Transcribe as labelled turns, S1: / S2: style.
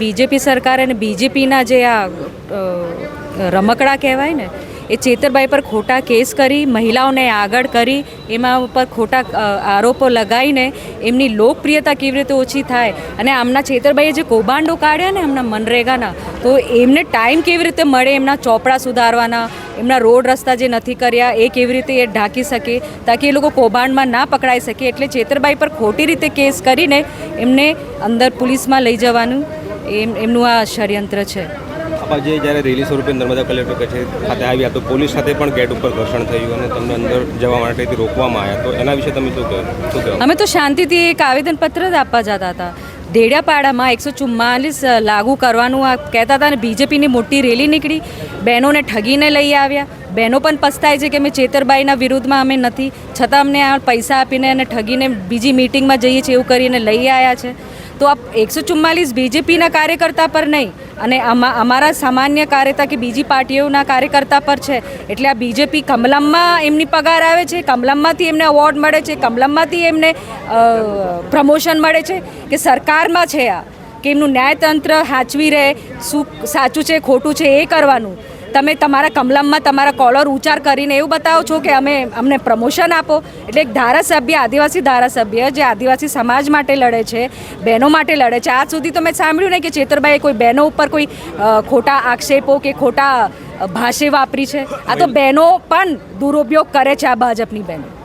S1: BJP સરકાર અને બીજેપીના જે આ રમકડા કહેવાય ને, એ ચેતરબાઈ પર ખોટા કેસ કરી, મહિલાઓને આગળ કરી, એમાં ઉપર ખોટા આરોપો લગાવીને એમની લોકપ્રિયતા કેવી રીતે ઓછી થાય? અને આમના ચેતરબાઈએ જે કૌભાંડો કાઢ્યા ને એમના મનરેગાના, તો એમને ટાઈમ કેવી રીતે મળે? એમના ચોપડા સુધારવાના, એમના રોડ રસ્તા જે નથી કર્યા, એ કેવી રીતે એ ઢાંકી શકે, તાકી એ લોકો કૌભાંડમાં ના પકડાઈ શકે? એટલે ચેતરબાઈ પર ખોટી રીતે કેસ કરીને એમને અંદર પોલીસમાં લઈ જવાનું એમ એમનું આ ષડયંત્ર છે.
S2: આજે જ્યારે રેલી સ્વરૂપે નર્મદા કલેક્ટર કચેરી ખાતે આવ્યા તો પોલીસ સાથે પણ ગેટ ઉપર ઘર્ષણ થયું અને તમને અંદર જવા માટેથી રોકવામાં આવ્યા. તો એના વિશે તમે શું કહ્યું
S1: અમે તો શાંતિથી એક આવેદનપત્ર જ આપવા જતા હતા. ઢેડિયાપાડામાં એકસો ચુમ્માલીસ લાગુ કરવાનું આ કહેતા હતા અને બીજેપીની મોટી રેલી નીકળી. બહેનોને ઠગીને લઈ આવ્યા. બહેનો પણ પસ્તાય છે કે અમે ચેતરબાઈના વિરુદ્ધમાં અમે નથી. છતાં અમને આ પૈસા આપીને અને ઠગીને બીજી મિટિંગમાં જઈએ છીએ એવું કરીને લઈ આવ્યા છે. તો આપ એકસો ચુમ્માલીસ બીજેપીના કાર્યકર્તા પર નહીં, અને અમા અમારા સામાન્ય કાર્યતા કે બીજી પાર્ટીઓના કાર્યકર્તા પર છે. એટલે આ બીજેપી કમલમમાં એમની પગાર આવે છે, કમલમમાંથી એમને અવોર્ડ મળે છે, કમલમમાંથી એમને પ્રમોશન મળે છે કે સરકારમાં છે આ, કે એમનું ન્યાયતંત્ર હાચવી રહે, શું સાચું છે, ખોટું છે એ કરવાનું. તમે તમારા કમલમમાં તમારા કોલર ઉચ્ચાર કરીને એવું બતાવો છો કે અમે અમને પ્રમોશન આપો? એટલે એક ધારાસભ્ય આદિવાસી ધારાસભ્ય જે આદિવાસી સમાજ માટે લડે છે બહેનો માટે લડે છે આજ સુધી તો મેં સાંભળ્યું નહીં કે ચેતરભાઈએ કોઈ બહેનો ઉપર કોઈ ખોટા આક્ષેપો કે ખોટા ભાષે વાપરી છે? આ તો બહેનો પણ દુરુપયોગ કરે છે આ ભાજપની બહેનો.